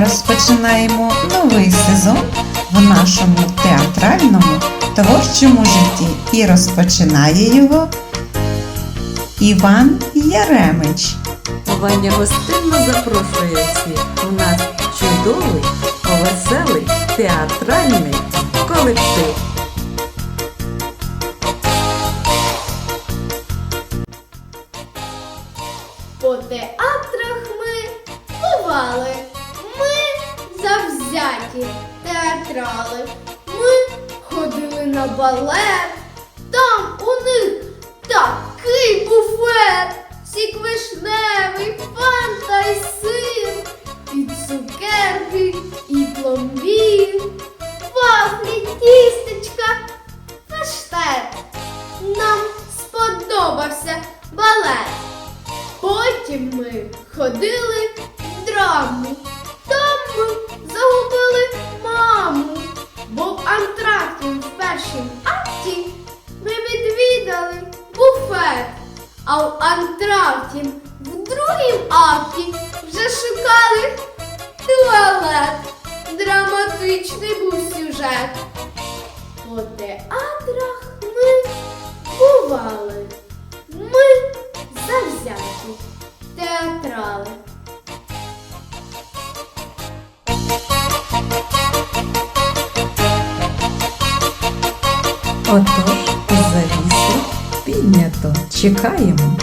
розпочинаємо новий сезон в нашому театральному творчому житті і розпочинає його Іван Яремич. Ваня гостинно запрошує всіх. У нас чудовий, веселий, театральний колектив. По театрах ми бували. Завзяті театрали. Ми ходили на балет. Там у них такий буфет. Сік вишневий, фанта й сир. І цукерки, і пломбір. Вафлі, тістечка, паштет. Нам сподобався балет. Потім ми ходили в драму. Акті ми відвідали буфет. А в антракті в другому акті вже шукали туалет. Драматичний був сюжет. По театрах ми бували. Ми завзяті театрали. Отож, завісу піднято. Чекаємо